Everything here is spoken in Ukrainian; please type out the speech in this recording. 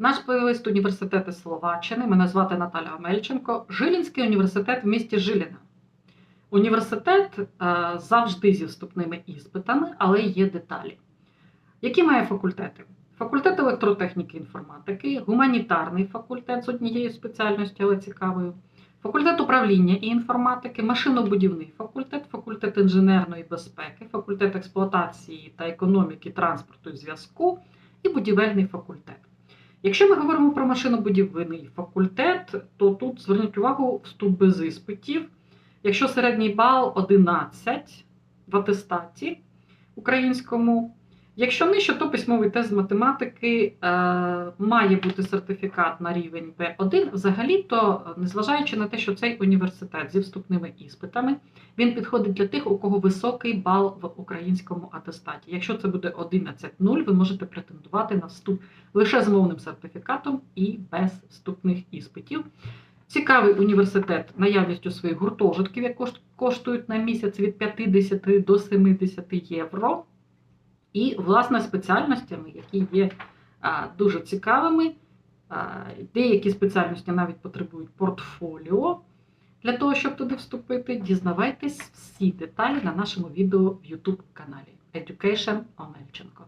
Наш плейлист університети Словаччини. Мене звати Наталя Омельченко. Жилінський університет в місті Жиліна. Університет е, завжди зі вступними іспитами, але є деталі. Які має факультети? Факультет електротехніки і інформатики, гуманітарний факультет з однією спеціальністю, але цікавою, факультет управління і інформатики, машинобудівний факультет, факультет інженерної безпеки, факультет експлуатації та економіки, транспорту і зв'язку і будівельний факультет. Якщо ми говоримо про машинобудівний факультет, то тут зверніть увагу вступ без іспитів. Якщо середній бал 11 в атестаті українському, якщо нижче, то письмовий тест з математики е, має бути сертифікат на рівень B1. Взагалі-то, незважаючи на те, що цей університет зі вступними іспитами, він підходить для тих, у кого високий бал в українському атестаті. Якщо це буде 11.0, ви можете претендувати на вступ лише з мовним сертифікатом і без вступних іспитів. Цікавий університет наявністю своїх гуртожитків, які кошт- коштують на місяць від 50 до 70 євро. І, власне, спеціальностями, які є дуже цікавими. Деякі спеціальності навіть потребують портфоліо для того, щоб туди вступити. Дізнавайтесь всі деталі на нашому відео в YouTube каналі Education Омельченко.